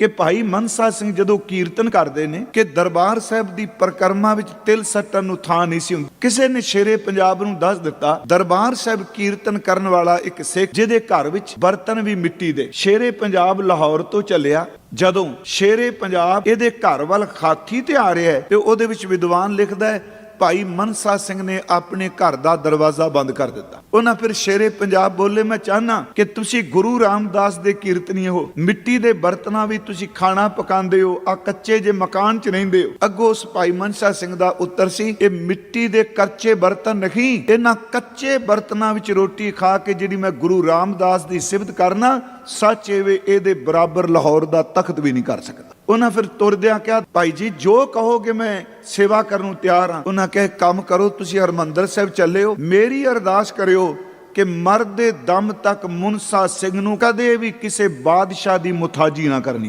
ਕਿ ਭਾਈ ਮਨਸਾ ਸਿੰਘ ਜਦੋਂ ਕੀਰਤਨ ਕਰਦੇ ਨੇ ਕਿ ਦਰਬਾਰ ਸਾਹਿਬ ਦੀ ਪਰਕਰਮਾ ਵਿੱਚ ਤਿਲ ਸੱਟਣ ਨੂੰ ਥਾਂ ਨਹੀਂ ਸੀ ਹੁੰਦੀ। ਕਿਸੇ ਨੇ ਸ਼ੇਰੇ ਪੰਜਾਬ ਨੂੰ ਦੱਸ ਦਿੱਤਾ, ਦਰਬਾਰ ਸਾਹਿਬ ਕੀਰਤਨ ਕਰਨ ਵਾਲਾ ਇੱਕ ਸਿੱਖ ਜਿਹਦੇ ਘਰ ਵਿੱਚ ਬਰਤਨ ਵੀ ਮਿੱਟੀ ਦੇ। ਸ਼ੇਰੇ ਪੰਜਾਬ ਲਾਹੌਰ ਤੋਂ ਚੱਲਿਆ। ਜਦੋਂ ਸ਼ੇਰੇ ਪੰਜਾਬ ਇਹਦੇ ਘਰ ਵੱਲ ਖਾਥੀ ਤੇ ਆ ਰਿਹਾ ਹੈ ਤੇ ਉਹਦੇ ਵਿੱਚ ਵਿਦਵਾਨ ਲਿਖਦਾ ਹੈ ਭਾਈ ਮਨਸਾ ਸਿੰਘ ਨੇ ਆਪਣੇ ਘਰ ਦਾ ਦਰਵਾਜ਼ਾ ਬੰਦ ਕਰ ਦਿੱਤਾ। ਉਹਨਾਂ ਫਿਰ ਸ਼ੇਰੇ ਪੰਜਾਬ ਬੋਲੇ, ਮੈਂ ਚਾਹਨਾ ਕਿ ਤੁਸੀਂ ਗੁਰੂ ਰਾਮਦਾਸ ਦੇ ਕੀਰਤਨੀ ਹੋ। ਮਿੱਟੀ ਦੇ ਬਰਤਨਾਂ ਵੀ ਤੁਸੀਂ ਖਾਣਾ ਪਕਾਉਂਦੇ ਹੋ, ਆ ਕੱਚੇ ਜੇ ਮਕਾਨ 'ਚ ਰਹਿੰਦੇ ਹੋ। ਅੱਗੋਂ ਉਸ ਭਾਈ ਮਨਸਾ ਸਿੰਘ ਦਾ ਉੱਤਰ ਸੀ, ਇਹ ਮਿੱਟੀ ਦੇ ਕੱਚੇ ਬਰਤਨ ਨਹੀਂ, ਇਹਨਾਂ ਕੱਚੇ ਬਰਤਨਾਂ ਵਿੱਚ ਰੋਟੀ ਖਾ ਕੇ ਜਿਹੜੀ ਮੈਂ ਗੁਰੂ ਰਾਮਦਾਸ ਦੀ ਸਿਫਤ ਕਰਨਾ, ਸੱਚ ਇਹ ਇਹਦੇ ਬਰਾਬਰ ਲਾਹੌਰ ਦਾ ਤਖਤ ਵੀ ਨਹੀਂ ਕਰ ਸਕਦਾ। ਉਹਨਾਂ ਫਿਰ ਤੁਰਦਿਆਂ ਕਿਹਾ, ਭਾਈ ਜੀ, ਜੋ ਕਹੋਗੇ ਮੈਂ ਸੇਵਾ ਕਰਨ ਨੂੰ ਤਿਆਰ ਹਾਂ। ਉਹਨਾਂ ਕਹੇ, ਕੰਮ ਕਰੋ, ਤੁਸੀਂ ਹਰਮੰਦਰ ਸਾਹਿਬ ਚੱਲੇ ਹੋ। ਮੇਰੀ ਅਰਦਾਸ ਕਰਿਓ ਕਿ ਮਰ ਦੇ ਦਮ ਤੱਕ ਮੁਨਸਾ ਸਿੰਘ ਨੂੰ ਕਦੇ ਵੀ ਕਿਸੇ ਬਾਦਸ਼ਾਹ ਦੀ ਮੁਤਾਜੀ ਨਾ ਕਰਨੀ।